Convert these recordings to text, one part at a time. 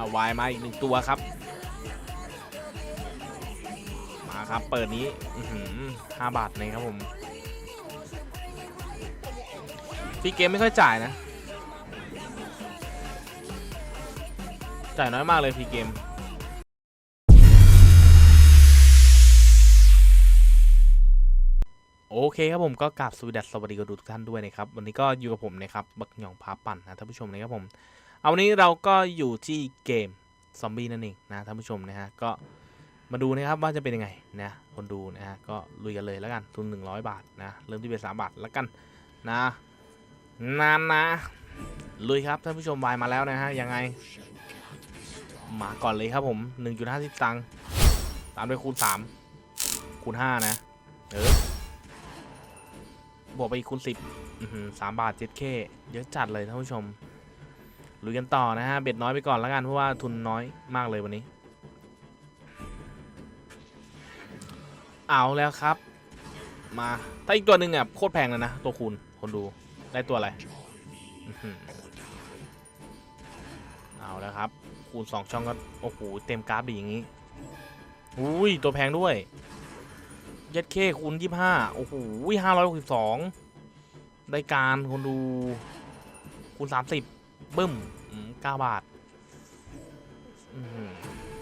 เอาวายมาอีกหนึ่งตัวครับ มาครับเปิดนี้ห้าบาทเลยครับผมฟรีเกมไม่ค่อยจ่ายนะ จ่ายน้อยมากเลยฟรีเกมโอเคครับผมก็กราบสวัสดีสวัสดีกับทุกท่านด้วยนะครับ วันนี้ก็อยู่กับผมนะครับ บักหยองพาปั่นนะท่านผู้ชมนะครับผม เอาวันนี้เราก็อยู่ที่เกมซอมบี้นั่นเองนะท่านผู้ชมนะฮะก็มาดูนะครับว่าจะเป็นยังไงนะคนดูนะฮะก็ลุยกันเลยแล้วกันทุน100 บาทนะเริ่มที่เป็น3บาทแล้วกันนะนานนะลุยครับท่านผู้ชมวายมาแล้วนะฮะยังไงมาก่อนเลยครับผม 1.50 ตังค์ตามด้วยคูณ 3 คูณ 5 นะ เออบวกไปอีกคูณ 10อื้อหือสามบาท 7K เยอะจัดเลยท่านผู้ชม ลุยกันต่อนะฮะ เบ็ดน้อยไปก่อนแล้วกันเพราะว่าทุนน้อยมากเลยวันนี้ เอาแล้วครับ มา ถ้าอีกตัวหนึ่งอะโคตรแพงเลยนะ ตัวคูณคนดูได้ตัวอะไร เอาแล้วครับ คูณ2ช่องก็ โอ้โห เต็มกราฟดีอย่างนี้อุ้ย ตัวแพงด้วยเย็ดเคคูณ25โอ้โห562ได้การคนดูคูณ30บึ้ มอืม9บาทอื้อหือ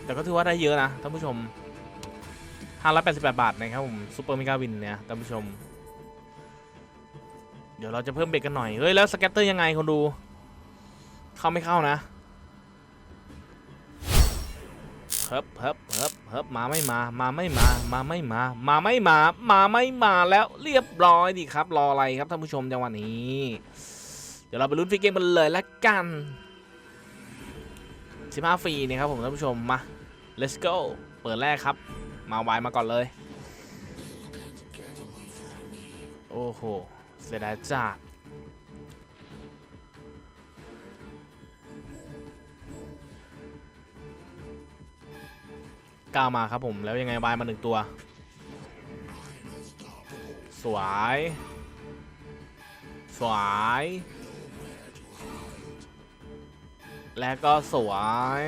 แต่ก็ถือว่าได้เยอะนะท่านผู้ชม 588 บาทนะครับผมซูเปอร์มิกาวินเนี่ยท่านผู้ชม เดี๋ยวเราจะเพิ่มเบ็ดกันหน่อย เฮ้ย แล้วสแกตเตอร์ยังไงคนดู เข้าไม่เข้านะเฮิบเฮิบเฮิบเฮิบมาไม่มา มาไม่มา มาไม่มา มาไม่มา มาไม่มาแล้วเรียบร้อยดีครับ รออะไรครับท่านผู้ชมจังหวะนี้ เดี๋ยวเราไปลุ้นฟรีเกมกันเลยละกัน15ฟรีนะครับผมท่านผู้ชมมา let's go เปิดแรกครับ มาไวมาก่อนเลย โอ้โห เสียดายจัดก้าวมาครับผม แล้วยังไงวายมาหนึ่งตัว สวย สวย และก็สวย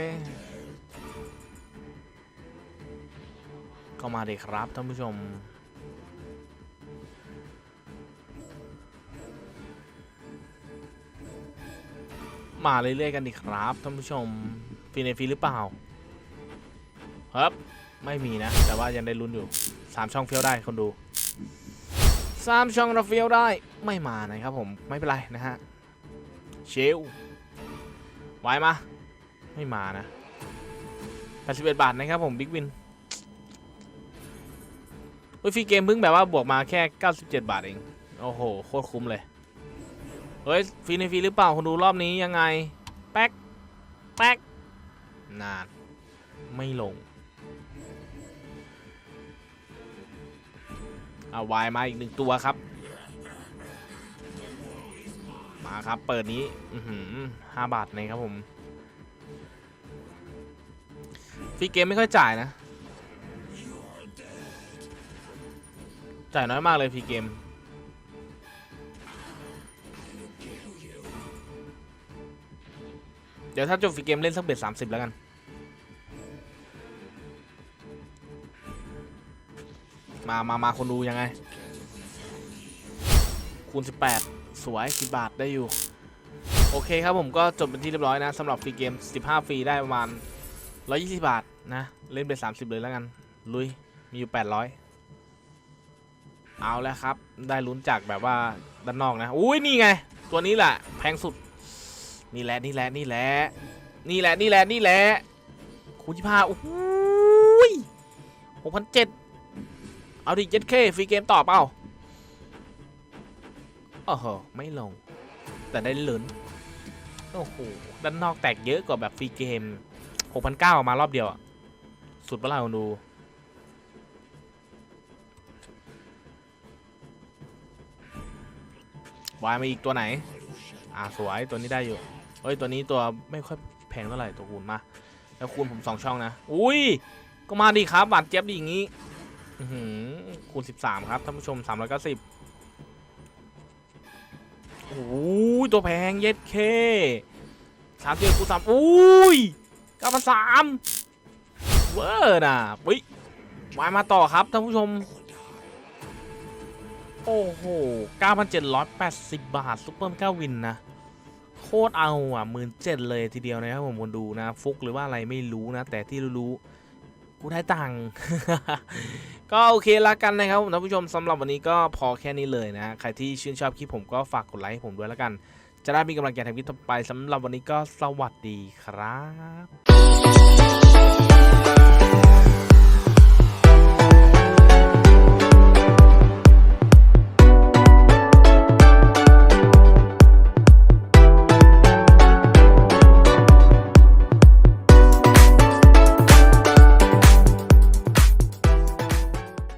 ก็มาดีครับท่านผู้ชม มาเรื่อยๆกันดีครับท่านผู้ชมฟรีในฟรีหรือเปล่าครับไม่มีนะ แต่ว่ายังได้ลุ้นอยู่สามช่องเฟี้ยวได้คนดูสามช่องเราเฟี้ยวได้ไม่มานะครับผมไม่เป็นไรนะฮะเชล ไว้มา ไม่มานะ81บาทนะครับผมบิ๊กวินเฮ้ยฟรีเกมเพิ่งแบบว่าบวกมาแค่ 97 บาทเอง โอ้โห โคตรคุ้มเลย เฮ้ยฟรีในฟรีหรือเปล่าคนดูรอบนี้ยังไง แป๊ก แป๊ก นาน ไม่ลงเอาวายมาอีกหนึ่งตัวครับ มาครับ เปิดนี้ห้าบาทเองครับผมฟรีเกมไม่ค่อยจ่ายนะ จ่ายน้อยมากเลยฟรีเกมเดี๋ยวถ้าจบฟรีเกมเล่นสักเบ็ดสามสิบแล้วกัน มา มา มา คนดูยังไง คูณ18 สวย10บาทได้อยู่ โอเคครับผมก็จบเป็นที่เรียบร้อยนะสำหรับฟรีเกม 15 ฟรีได้ประมาณ 120 บาทนะ เล่นไป 30 เลยแล้วกัน ลุย มีอยู่ 800 เอาแล้วครับ ได้ลุ้นจากแบบว่าด้านนอกนะ อุ้ยนี่ไง ตัวนี้แหละแพงสุด นี่แหละนี่แหละนี่แหละนี่แหละนี่แหละนี่แหละคูณยี่ห้าโอ้โหหกพันเจ็ดเอาดิเจ็ดเคฟรีเกมต่อเปล่า อ้โหไม่ลง แต่ได้ลุ้นโอ้โหด้านนอกแตกเยอะกว่าแบบฟรีเกมหกพันเก้ามารอบเดียวสุดเปล่าดูวายมาอีกตัวไหน อ่าสวยตัวนี้ได้อยู่ เฮ้ยตัวนี้ตัวไม่ค่อยแพงเท่าไหร่ตัวคูณมา แล้วคูณผมสองช่องนะ อุ้ย ก็มาดีครับหวานเจี๊ยบดีอย่างนี้คูณ 13 ครับท่านผู้ชม 390 โอ้ยตัวแพงเย็ดเคสามเจ็ดคูสามอุ้ยเก้าพันสามเวอร์น่ะวิวายมาต่อครับท่านผู้ชม โอ้โห9,780บาทซุปเปอร์เก้าวินนะโคตรเอาอะหมื่นเจ็ดเลยทีเดียวนะครับผมคนดูนะ ฟุกหรือว่าอะไรไม่รู้นะ แต่ที่รู้ กูได้ตังค์ ก็โอเคละกันนะครับท่านผู้ชมสำหรับวันนี้ก็พอแค่นี้เลยนะ ใครที่ชื่นชอบคลิปผมก็ฝากกดไลค์ให้ผมด้วยละกัน จะได้มีกำลังใจทำคลิปต่อไปสำหรับวันนี้ก็สวัสดีครับ